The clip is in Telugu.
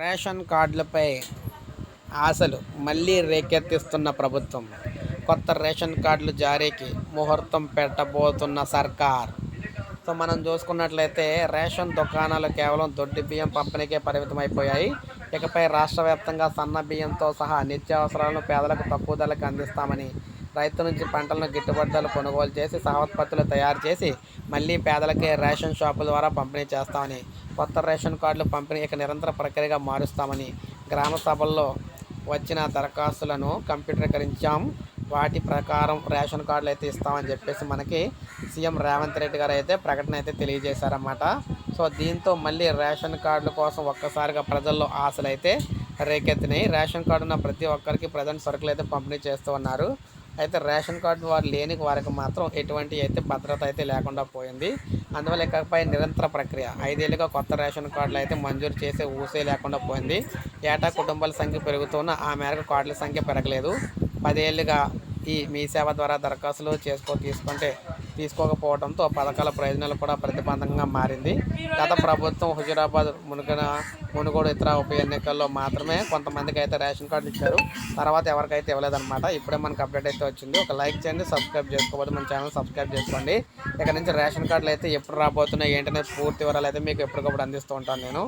రేషన్ కార్డులపై ఆశలు మళ్ళీ రేకెత్తిస్తున్న ప్రభుత్వం. కొత్త రేషన్ కార్డులు జారీకి ముహూర్తం పెట్టబోతున్న సర్కార్. సో మనం చూసుకున్నట్లయితే రేషన్ దుకాణాలు కేవలం దొడ్డి బియ్యం పంపిణీకే పరిమితం అయిపోయాయి ఇకపై రాష్ట్ర వ్యాప్తంగా సన్న బియ్యంతో సహా నిత్యావసరాలను పేదలకు తక్కువ ధరలకు అందిస్తామని రైతు నుంచి పంటలను గిట్టుబాటు ధరలు కొనుగోలు చేసి సహోత్పత్తులు తయారు చేసి మళ్ళీ పేదలకే రేషన్ షాపుల ద్వారా పంపిణీ చేస్తామని కొత్త రేషన్ కార్డులు పంపిణీ ఇక నిరంతర ప్రక్రియగా మారుస్తామని గ్రామ సభల్లో వచ్చిన దరఖాస్తులను కంప్యూటరీకరించాం. వాటి ప్రకారం రేషన్ కార్డులు అయితే ఇస్తామని చెప్పేసి మనకి సీఎం రేవంత్ రెడ్డి గారు అయితే ప్రకటన అయితే తెలియజేశారన్నమాట. సో దీంతో మళ్ళీ రేషన్ కార్డుల కోసం ఒక్కసారిగా ప్రజల్లో ఆశలు అయితే రేకెత్తినాయి. రేషన్ కార్డు ఉన్న ప్రతి ఒక్కరికి ప్రజెంట్ సరుకులు అయితే పంపిణీ చేస్తూ ఉన్నారు. అయితే రేషన్ కార్డు వారు లేని వారికి మాత్రం ఎటువంటి అయితే భద్రత అయితే లేకుండా పోయింది. అందువల్ల ఇకపై నిరంతర ప్రక్రియ. ఐదేళ్ళుగా కొత్త రేషన్ కార్డులు అయితే మంజూరు చేసే ఊసే లేకుండా పోయింది. ఏటా కుటుంబాల సంఖ్య పెరుగుతున్న ఆ మేరకు కార్డుల సంఖ్య పెరగలేదు. పదేళ్ళుగా ఈ మీ సేవ ద్వారా దరఖాస్తులు చేసుకో తీసుకుంటే తీసుకోకపోవడంతో పథకాల ప్రయోజనాలు కూడా ప్రతిబంధకంగా మారింది. గత ప్రభుత్వం హుజూరాబాద్ మునుగన మునుగోడు ఇతర ఉప ఎన్నికల్లో మాత్రమే కొంతమందికి అయితే రేషన్ కార్డు ఇచ్చారు. తర్వాత ఎవరికైతే ఇవ్వలేదన్నమాట. ఇప్పుడే మనకు అప్డేట్ అయితే వచ్చింది. ఒక లైక్ చేయండి సబ్స్క్రైబ్ చేసుకోవద్దు మన ఛానల్ సబ్స్క్రైబ్ చేసుకోండి. ఇక్కడ నుంచి రేషన్ కార్డులు అయితే ఎప్పుడు రాబోతున్నాయి ఏంటనే పూర్తి వివరాలు అయితే మీకు ఎప్పటికప్పుడు అందిస్తూ ఉంటాను నేను.